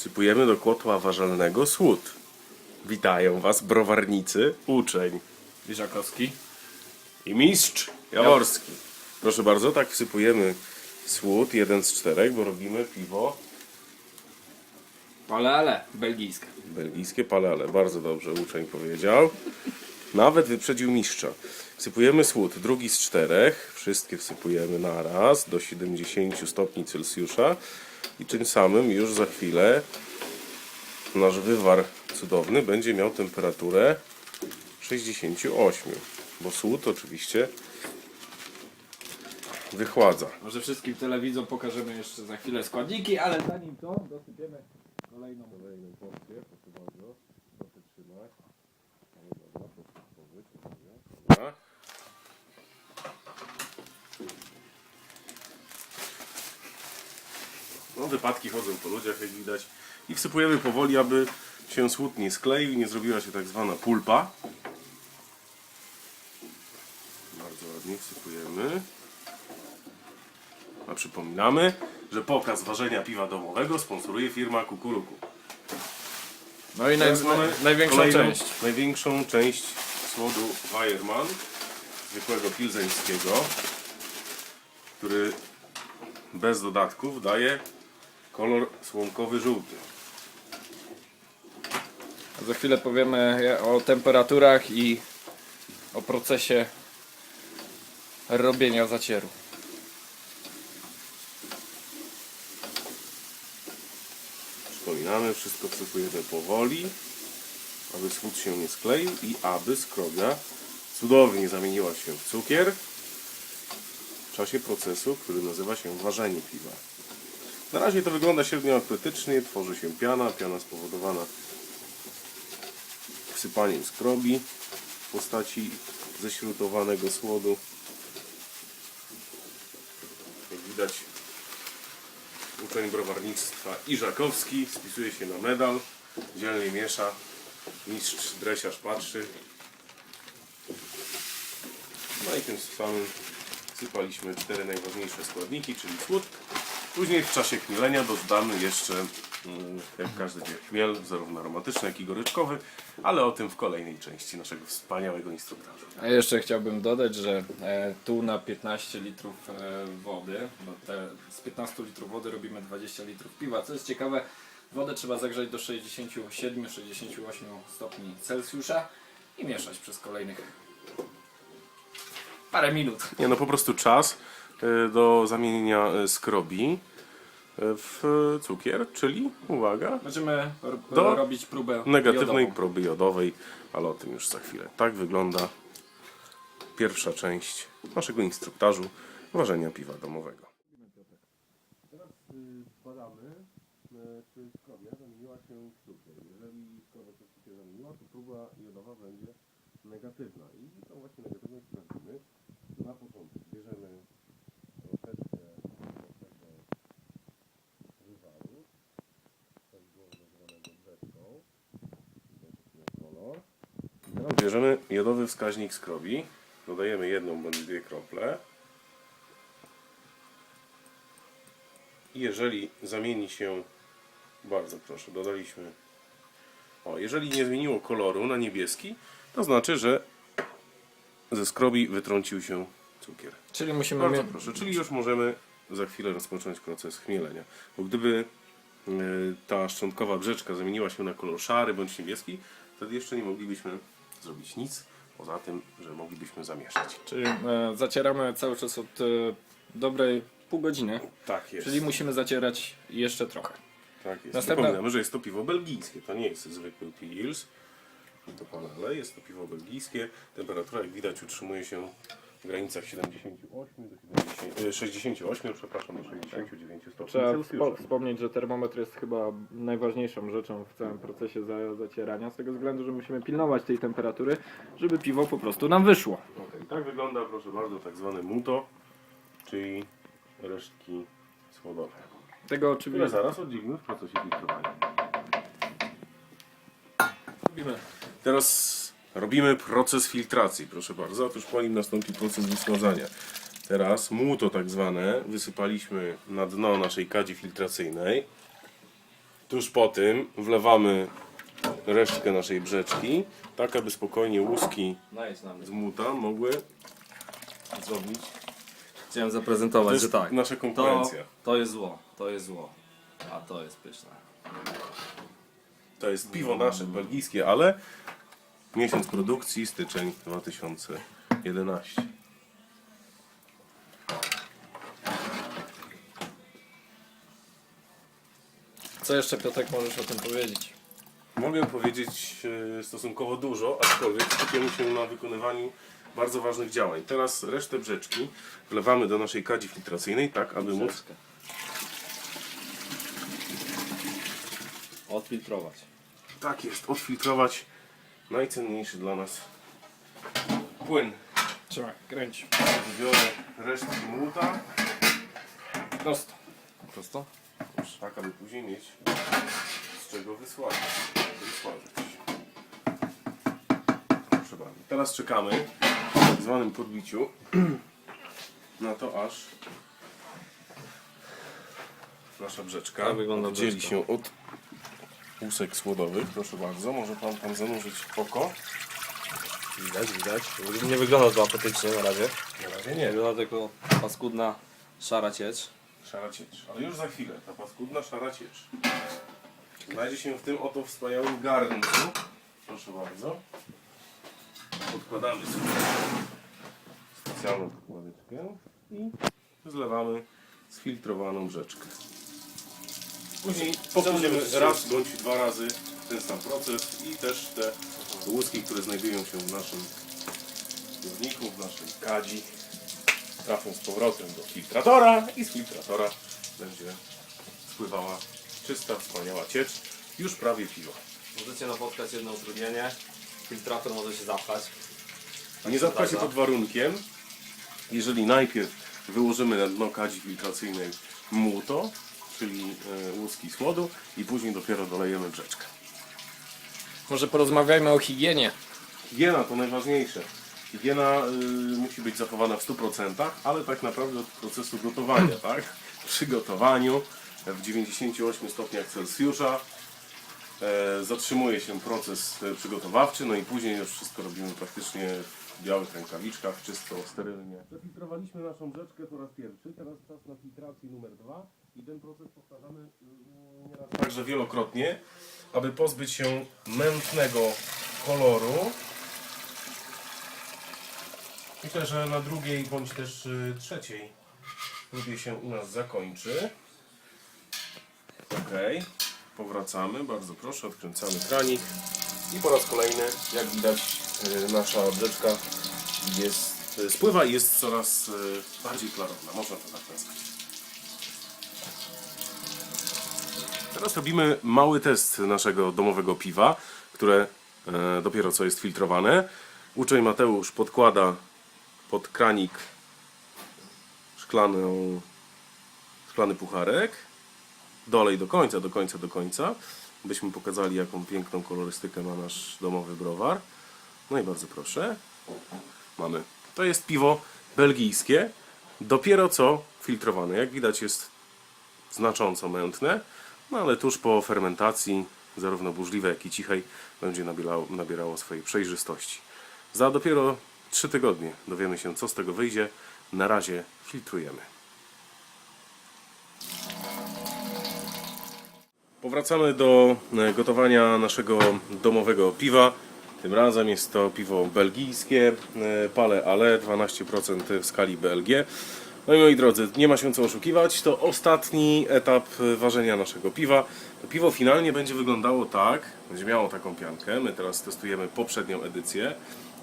wsypujemy do kotła ważalnego słód. Witają Was browarnicy, uczeń Wieszakowski. i mistrz Jaworski. Proszę bardzo, tak wsypujemy słód, jeden z czterech, bo robimy piwo Ale, ale, belgijska. belgijskie palele. Bardzo dobrze uczeń powiedział. Nawet wyprzedził mistrza. Wsypujemy słód, drugi z czterech. Wszystkie wsypujemy na raz do 70 stopni Celsjusza i tym samym już za chwilę nasz wywar cudowny będzie miał temperaturę 68, bo słód oczywiście wychładza. Może wszystkim telewidzom pokażemy jeszcze za chwilę składniki, ale zanim to dosypiemy kolejną. Kolejną porcję, proszę bardzo. No, wypadki chodzą po ludziach, jak widać. I wsypujemy powoli, aby się słód nie skleił i nie zrobiła się tak zwana pulpa. Bardzo ładnie wsypujemy. A przypominamy, że pokaz ważenia piwa domowego sponsoruje firma Kukuruku. No i naj, największą kolejną- część. Największą część słodu Weiermann, zwykłego pilzeńskiego, który bez dodatków daje kolor słomkowy żółty. Za chwilę powiemy o temperaturach i o procesie robienia zacieru. Przypominamy, wszystko wsypujemy powoli, aby słód się nie skleił i aby skrobia cudownie zamieniła się w cukier w czasie procesu, który nazywa się ważenie piwa. Na razie to wygląda średnio atletycznie, tworzy się piana, piana spowodowana wsypaniem skrobi w postaci ześrutowanego słodu. Jak widać uczeń browarnictwa Iżakowski spisuje się na medal, dzielnie miesza, mistrz dresiarz patrzy. No i tym samym sypaliśmy cztery najważniejsze składniki, czyli słód. Później w czasie chmielenia dodamy jeszcze, mm, jak każdy wie, chmiel, zarówno aromatyczny, jak i goryczkowy, ale o tym w kolejnej części naszego wspaniałego instruktażu. A jeszcze chciałbym dodać, że e, tu na 15 litrów e, wody, bo z 15 litrów wody robimy 20 litrów piwa. Co jest ciekawe, wodę trzeba zagrzać do 67-68 stopni Celsjusza i mieszać przez kolejnych parę minut. Nie no, po prostu czas do zamienienia y, skrobi y, w cukier, czyli, uwaga, Będziemy Do robić próbę negatywnej jodową. próby jodowej, ale o tym już za chwilę. Tak wygląda pierwsza część naszego instruktażu ważenia piwa domowego. Teraz badamy, czy skrobia zamieniła się w cukier. Jeżeli skrobia się w cukier zamieniła, to próba jodowa będzie negatywna. I tą właśnie negatywność sprawdzimy. Na początek bierzemy troszeczkę tego wywaru, tak było nazywanego brzeczką. kolor. Teraz bierzemy jodowy wskaźnik skrobi. Dodajemy jedną bądź dwie krople. I jeżeli zamieni się, bardzo proszę, dodaliśmy. O, jeżeli nie zmieniło koloru na niebieski, to znaczy, że ze skrobi wytrącił się cukier. Czyli musimy Bardzo mie- proszę, czyli już możemy za chwilę rozpocząć proces chmielenia. Bo gdyby y, ta szczątkowa brzeczka zamieniła się na kolor szary bądź niebieski, wtedy jeszcze nie moglibyśmy zrobić nic, poza tym, że moglibyśmy zamieszać. Czyli e, zacieramy cały czas od e, dobrej pół godziny. Tak jest. Czyli musimy zacierać jeszcze trochę. tak jest. następna- Przypominamy, że jest to piwo belgijskie, to nie jest zwykły pils. To panele, jest to piwo belgijskie. Temperatura, jak widać, utrzymuje się w granicach 78 do 70, y, 68, przepraszam, do 69 stopni Trzeba Celsjusza. wspo- wspomnieć, że termometr jest chyba najważniejszą rzeczą w całym procesie za zacierania, z tego względu, że musimy pilnować tej temperatury, żeby piwo po prostu nam wyszło. Okej, Tak wygląda, proszę bardzo, tak zwane muto, czyli resztki słodowe, Tego które oczywiście zaraz oddzielimy w procesie filtrowania. Teraz robimy proces filtracji, proszę bardzo. Otóż po nim nastąpi proces wysmażania. Teraz muto tak zwane wysypaliśmy na dno naszej kadzi filtracyjnej. Tuż po tym wlewamy resztkę naszej brzeczki, tak aby spokojnie łuski z muta mogły zrobić. Chciałem To zaprezentować, jest że tak. nasza To, konkurencja. to jest zło, to jest zło. A to jest pyszne. To jest piwo nasze, belgijskie, ale miesiąc produkcji, styczeń 2011. Co jeszcze Piotrek możesz o tym powiedzieć? Mogę powiedzieć e, stosunkowo dużo, aczkolwiek skupiamy się na wykonywaniu bardzo ważnych działań. Teraz resztę brzeczki wlewamy do naszej kadzi filtracyjnej, tak aby móc. Odfiltrować. tak jest, odfiltrować najcenniejszy dla nas płyn. Trzymaj, kręć. Biorę resztki młuta, Prosto. Prosto? tak aby później mieć z czego wysładzić. wysładzić. Proszę bardzo. Teraz czekamy w tak zwanym podbiciu na to aż nasza brzeczka Tak wygląda oddzieli brzeczka. się od łusek słodowych. Proszę bardzo, może pan tam zanurzyć oko. Widać, widać. Nie wygląda to apetycznie na razie. Na razie nie, Wygląda tylko paskudna szara ciecz. szara ciecz. Ale już za chwilę, ta paskudna szara ciecz. Znajdzie się w tym oto wspaniałym garncu. Proszę bardzo. Podkładamy sobie specjalną podkładeczkę i zlewamy sfiltrowaną brzeczkę. Później powtórzymy raz bądź dwa razy ten sam proces i też te łuski, które znajdują się w naszym zbiorniku, w naszej kadzi trafią z powrotem do filtratora i z filtratora będzie spływała czysta, wspaniała ciecz, już prawie piwo. Możecie napotkać jedno utrudnienie. Filtrator może się zapchać. Tak Nie się zapcha się zdarza. pod warunkiem, jeżeli najpierw wyłożymy na dno kadzi filtracyjnej muto, czyli e, łuski słodu i później dopiero dolejemy brzeczkę. Może porozmawiajmy o higienie. Higiena to najważniejsze. Higiena y, musi być zachowana w 100%, ale tak naprawdę od procesu gotowania, tak? Przy gotowaniu w 98 stopniach Celsjusza e, zatrzymuje się proces e, przygotowawczy, no i później już wszystko robimy praktycznie w białych rękawiczkach, czysto, sterylnie. Przefiltrowaliśmy naszą brzeczkę po raz pierwszy, teraz czas na filtracji numer dwa i ten proces powtarzamy y, nieraz także wielokrotnie, aby pozbyć się mętnego koloru. Myślę, że na drugiej bądź też y, trzeciej próbie się u nas zakończy. Ok, powracamy, bardzo proszę, odkręcamy kranik i po raz kolejny, jak widać, y, nasza brzeczka jest, y, spływa i jest coraz bardziej klarowna, można to tak nazwać. Teraz robimy mały test naszego domowego piwa, które e, dopiero co jest filtrowane. Uczeń Mateusz podkłada pod kranik szklaną, szklany pucharek. Dolej do końca, do końca, do końca. Byśmy pokazali, jaką piękną kolorystykę ma nasz domowy browar. No i bardzo proszę. Mamy. To jest piwo belgijskie, dopiero co filtrowane. Jak widać jest znacząco mętne, no ale tuż po fermentacji, zarówno burzliwe, jak i cichej, będzie nabierało, nabierało swojej przejrzystości. Za dopiero 3 tygodnie dowiemy się, co z tego wyjdzie. Na razie filtrujemy. Powracamy do e, gotowania naszego domowego piwa. Tym razem jest to piwo belgijskie, e, Pale Ale, 12% w skali BLG. No i moi drodzy, nie ma się co oszukiwać, to ostatni etap ważenia naszego piwa. To piwo finalnie będzie wyglądało tak, będzie miało taką piankę. My teraz testujemy poprzednią edycję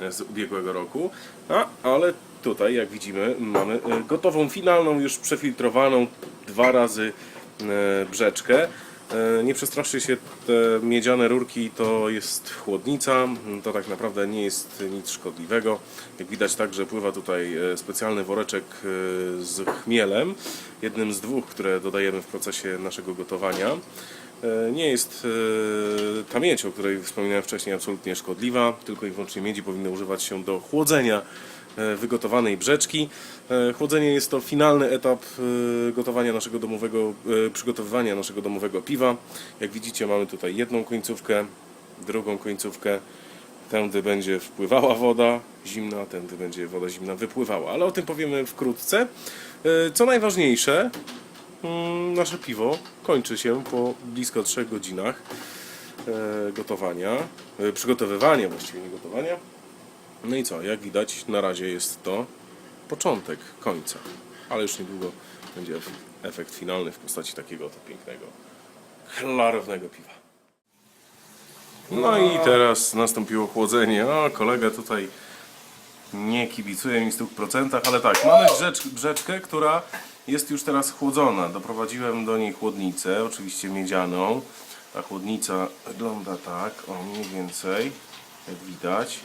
e, z ubiegłego roku, a, ale tutaj, jak widzimy, mamy e, gotową, finalną, już przefiltrowaną dwa razy e, brzeczkę. E, Nie przestraszcie się, te miedziane rurki to jest chłodnica, to tak naprawdę nie jest nic szkodliwego. Jak widać także pływa tutaj e, specjalny woreczek e, z chmielem, jednym z dwóch, które dodajemy w procesie naszego gotowania. E, Nie jest e, ta miedź, o której wspominałem wcześniej, absolutnie szkodliwa, tylko i wyłącznie miedzi powinno używać się do chłodzenia e, wygotowanej brzeczki. Chłodzenie jest to finalny etap gotowania naszego domowego, przygotowywania naszego domowego piwa. Jak widzicie mamy tutaj jedną końcówkę, drugą końcówkę. Tędy będzie wpływała woda zimna, tędy będzie woda zimna wypływała, ale o tym powiemy wkrótce. Co najważniejsze, nasze piwo kończy się po blisko 3 godzinach e, gotowania, e, przygotowywania właściwie nie gotowania. No i co, jak widać na razie jest to początek końca, ale już niedługo będzie efekt, efekt finalny w postaci takiego oto pięknego, klarownego piwa. No i teraz nastąpiło chłodzenie. O, kolega tutaj nie kibicuje mi w 100%, ale tak, mamy brzecz, brzeczkę, która jest już teraz chłodzona. Doprowadziłem do niej chłodnicę, oczywiście miedzianą. Ta chłodnica wygląda tak, o mniej więcej, jak widać.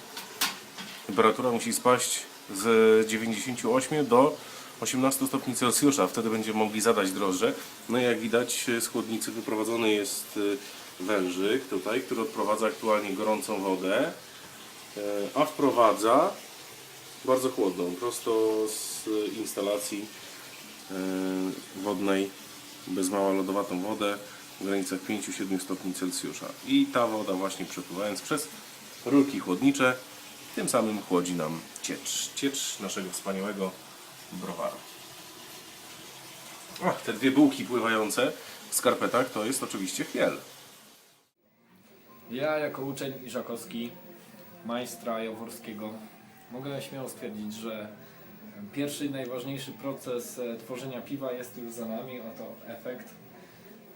Temperatura musi spaść z 98 do 18 stopni Celsjusza, wtedy będziemy mogli zadać drożdże. No i jak widać z chłodnicy wyprowadzony jest y, wężyk tutaj, który odprowadza aktualnie gorącą wodę, e, a wprowadza bardzo chłodną, prosto z instalacji e, wodnej, bez mała lodowatą wodę w granicach 5-7 stopni Celsjusza. I ta woda właśnie przepływając przez rurki chłodnicze, tym samym chłodzi nam ciecz, ciecz naszego wspaniałego browaru. Ach, te dwie bułki pływające w skarpetach to jest oczywiście chmiel. Ja jako uczeń Iżakowski, majstra jaworskiego, mogę śmiało stwierdzić, że pierwszy i najważniejszy proces e, tworzenia piwa jest już za nami, oto efekt.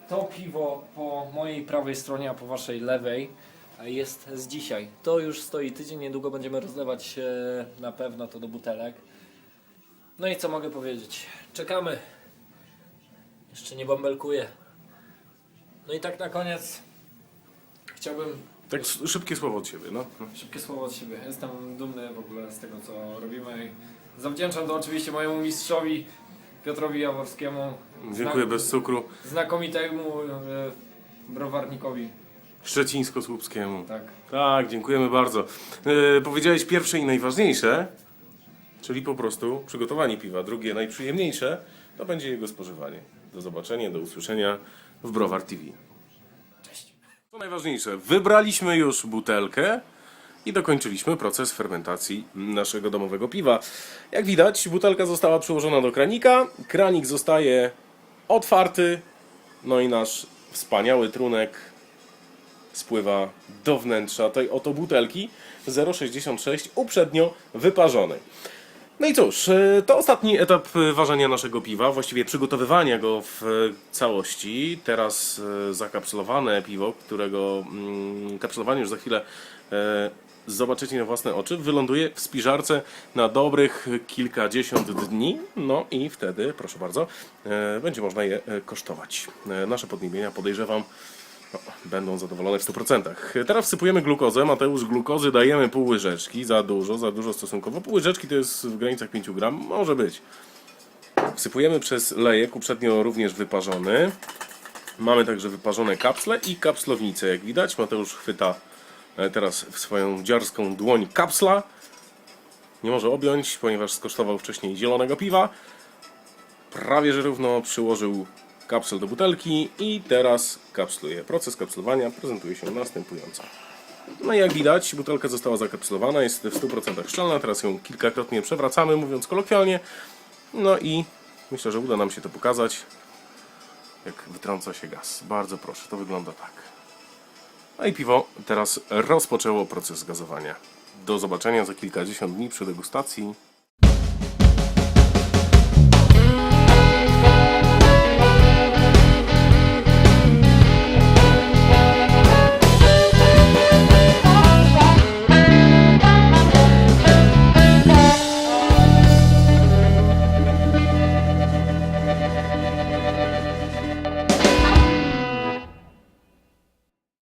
To piwo po mojej prawej stronie, a po waszej lewej e, jest z dzisiaj. To już stoi tydzień, niedługo będziemy rozlewać na pewno to do butelek. No i co mogę powiedzieć? Czekamy. Jeszcze nie bąbelkuję. No i tak na koniec chciałbym Tak szybkie słowo od siebie, no. Szybkie słowo od siebie. Jestem dumny w ogóle z tego, co robimy. Zawdzięczam to oczywiście mojemu mistrzowi Piotrowi Jaworskiemu. Dziękuję bez cukru. Znakomitemu e, browarnikowi. Szczecińsko-Słupskiemu. Tak. Tak, dziękujemy bardzo. E, powiedziałeś pierwsze i najważniejsze, czyli po prostu przygotowanie piwa. Drugie, najprzyjemniejsze, to będzie jego spożywanie. Do zobaczenia, do usłyszenia w Browar TV. Najważniejsze, wybraliśmy już butelkę i dokończyliśmy proces fermentacji naszego domowego piwa. Jak widać, butelka została przyłożona do kranika, kranik zostaje otwarty, no i nasz wspaniały trunek spływa do wnętrza tej oto butelki 0,66 uprzednio wyparzonej. No i cóż, e, to ostatni etap e, ważenia naszego piwa, właściwie przygotowywania go w e, całości. Teraz zakapsulowane piwo, którego mm, kapsulowanie już za chwilę zobaczycie na własne oczy, wyląduje w spiżarce na dobrych kilkadziesiąt dni. No i wtedy, proszę bardzo, będzie można je kosztować. Nasze podniebienia podejrzewam będą zadowolone w 100%. Teraz wsypujemy glukozę. Mateusz, glukozy dajemy pół łyżeczki. Za dużo, za dużo stosunkowo. Pół łyżeczki to jest w granicach 5 gram. Może być. Wsypujemy przez lejek, uprzednio również wyparzony. Mamy także wyparzone kapsle i kapslownice. Jak widać, Mateusz chwyta e, teraz w swoją dziarską dłoń kapsla. Nie może objąć, ponieważ skosztował wcześniej zielonego piwa prawie że równo przyłożył kapsel do butelki i teraz kapsluje. Proces kapslowania prezentuje się następująco. No i jak widać, butelka została zakapslowana, jest w 100% szczelna, teraz ją kilkakrotnie przewracamy, mówiąc kolokwialnie. No i myślę, że uda nam się to pokazać, jak wytrąca się gaz. Bardzo proszę, to wygląda tak. No i piwo teraz rozpoczęło proces gazowania. Do zobaczenia za kilkadziesiąt dni przy degustacji.